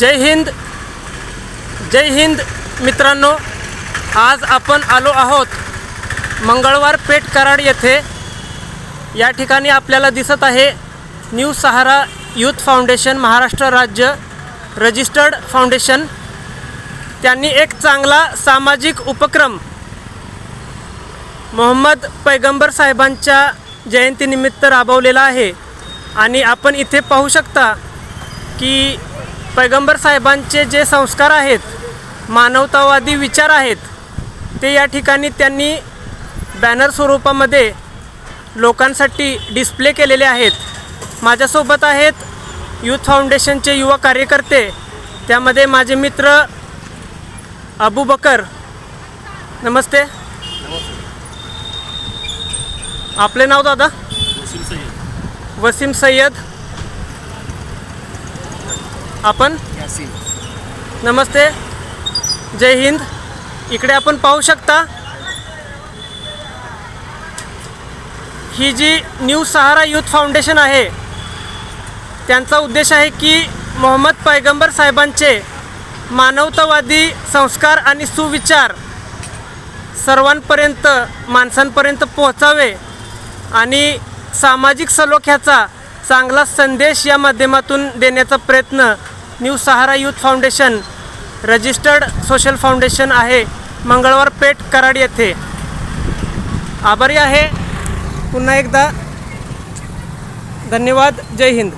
जय हिंद. जय हिंद मित्रांनो आज आपण आलो आहोत मंगळवार पेठ कराड येथे. या ठिकाणी आपल्याला दिसत आहे new Sahara youth foundation Maharashtra राज्य रजिस्टर्ड फाउंडेशन. त्यांनी एक चांगला सामाजिक उपक्रम मोहम्मद पैगंबर साहेबांच्या जयंतीनिमित्त राबवलेला आहे. आणि आपण इथे पाहू शकता की पैगंबर साहेबांचे जे संस्कार आहेत मानवतावादी विचार आहेत ते या ठिकाणी त्यांनी बॅनर स्वरूपामध्ये लोकांसाठी डिस्प्ले केलेले आहेत. माझ्यासोबत आहेत यूथ फाउंडेशनचे युवा कार्यकर्ते त्यामध्ये माझे मित्र अबू बकर. नमस्ते. आपले नाव दादा? वसीम सय्यद. आपण नमस्ते. जय हिंद. इकडे आपण पाहू शकता ही जी न्यू सहारा यूथ फाउंडेशन आहे त्यांचा उद्देश आहे की मोहम्मद पैगंबर साहेबांचे मानवतावादी संस्कार आणि सुविचार सर्वांपर्यंत माणसांपर्यंत पोहोचावे आणि सामाजिक सलोख्याचा चांगला संदेश या माध्यमातून देण्याचा प्रयत्न new Sahara youth foundation registered social foundation आहे मंगळवार पेठ कराड येथे. आभारी आहे. पुन्हा एकदा धन्यवाद. जय हिंद.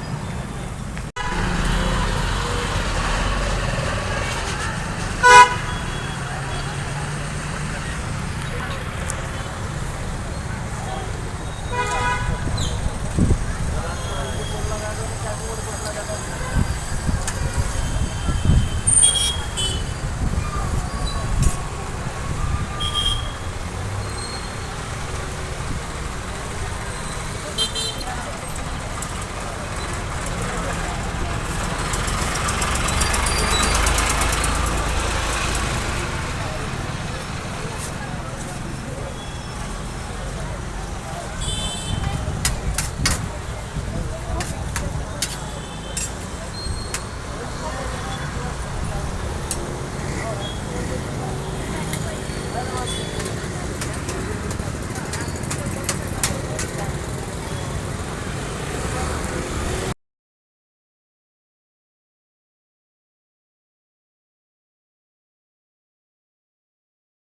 然后。